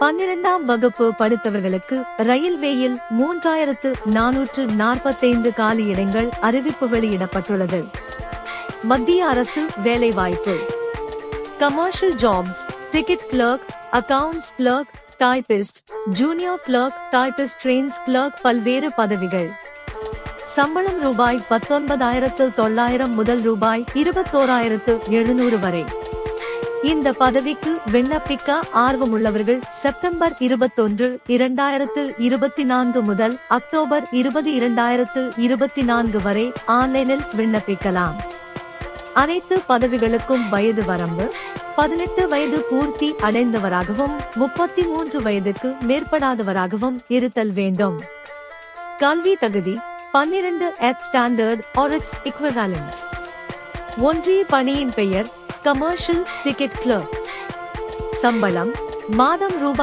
பன்னிரெண்டாம் வகுப்பு படித்தவர்களுக்கு ரயில்வேயில் மூன்றாயிரத்து நானூற்று நாற்பத்தைந்து காலியிடங்கள் அறிவிப்பு வெளியிடப்பட்டுள்ளது. மத்திய அரசு வேலைவாய்ப்பு. Commercial jobs ticket clerk accounts clerk typist junior clerk typist trains clerk பல்வேறு பதவிகள். சம்பளம் ரூபாய் பத்தொன்பதாயிரத்து தொள்ளாயிரம் முதல் ரூபாய் இருபத்தோராயிரத்து எழுநூறு வரை. இந்த பதவிக்கு விண்ணப்பிக்க ஆர்வமுள்ளவர்கள் செப்டம்பர் இருபத்தொன்று இரண்டாயிரத்து இருபத்தி நான்கு முதல் அக்டோபர் இருபது இரண்டாயிரத்து இருபத்தி நான்கு வரை ஆன்லைனில் விண்ணப்பிக்கலாம். அனைத்து பதவிகளுக்கும் வயது வரம்பு பதினெட்டு வயது பூர்த்தி அடைந்தவராகவும் முப்பத்தி மூன்று வயதுக்கு மேற்படாதவராகவும் இருத்தல் வேண்டும். கல்வி தகுதி பன்னிரண்டு எட் ஸ்டாண்டர்ட் ஆர் இட்ஸ் equivalent. ஒன்றிய பணியின் பெயர் கமர்ஷியல் டிக்கெட் கிளர்க் சம்பளம் மாதம் ரூபாய்